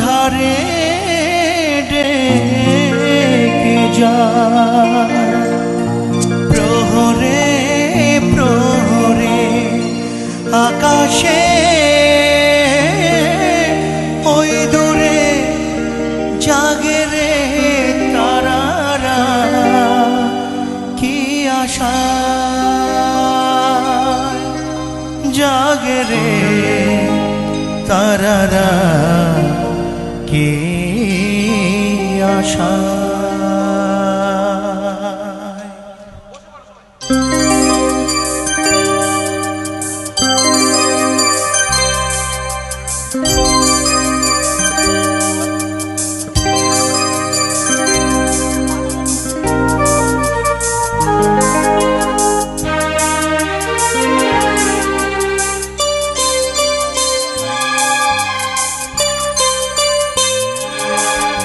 তারে ডেকে যায়। প্রহরে প্রহরে আকাশে ওই দূরে আশা তারারা কে আশা?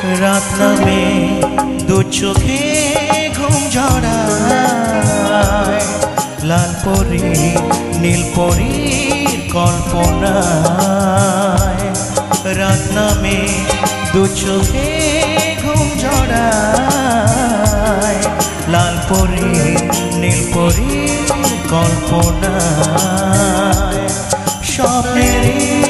রাত নামে দু চোখে ঘুম ঝরায়। লাল পরি, নীল পরীর কল্পনায়। রাত নামে দু চোখে ঘুম ঝরায়। লাল পরি, নীল পরীর কল্পনায়। স্বপ্নেরই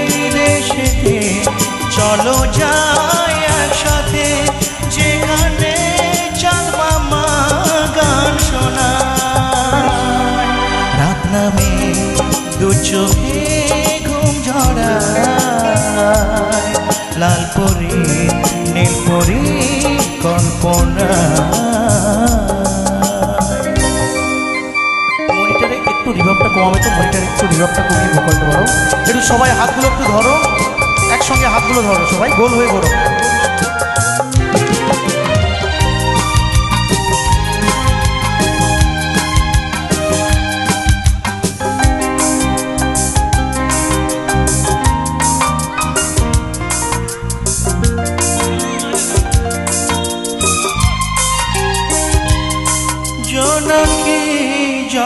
দু চোখে ঘুম ঝরায়, লাল পরি, নীল পরি কল্পনা একটু রিভাবটা কমাবে তো, মনিটারে একটু রিভাবটা কমিয়ে ভোকালটা ধরো। একটু সবাই হাতগুলো একটু ধরো, একসঙ্গে হাতগুলো ধরো সবাই, গোল হয়ে ঘোরো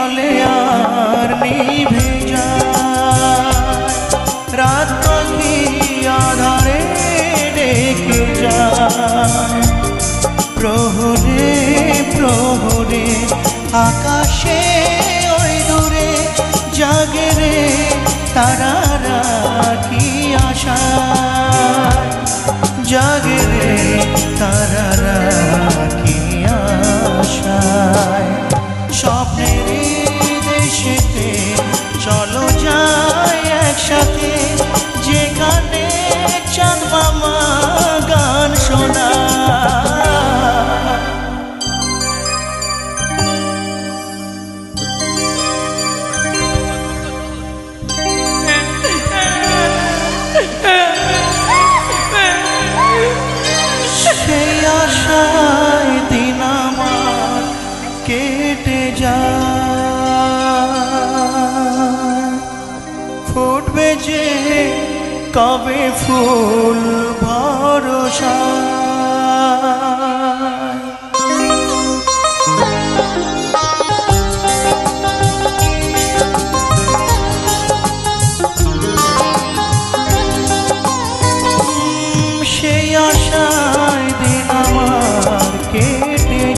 জলে আর নিভে যায়। রাত পাখি আধারে ডেকে যায়। প্রহরে প্রহরে, আকাশে ওই দূরে জাগে রে যায়। ফুটবে যে কবে ফুল ভরসা।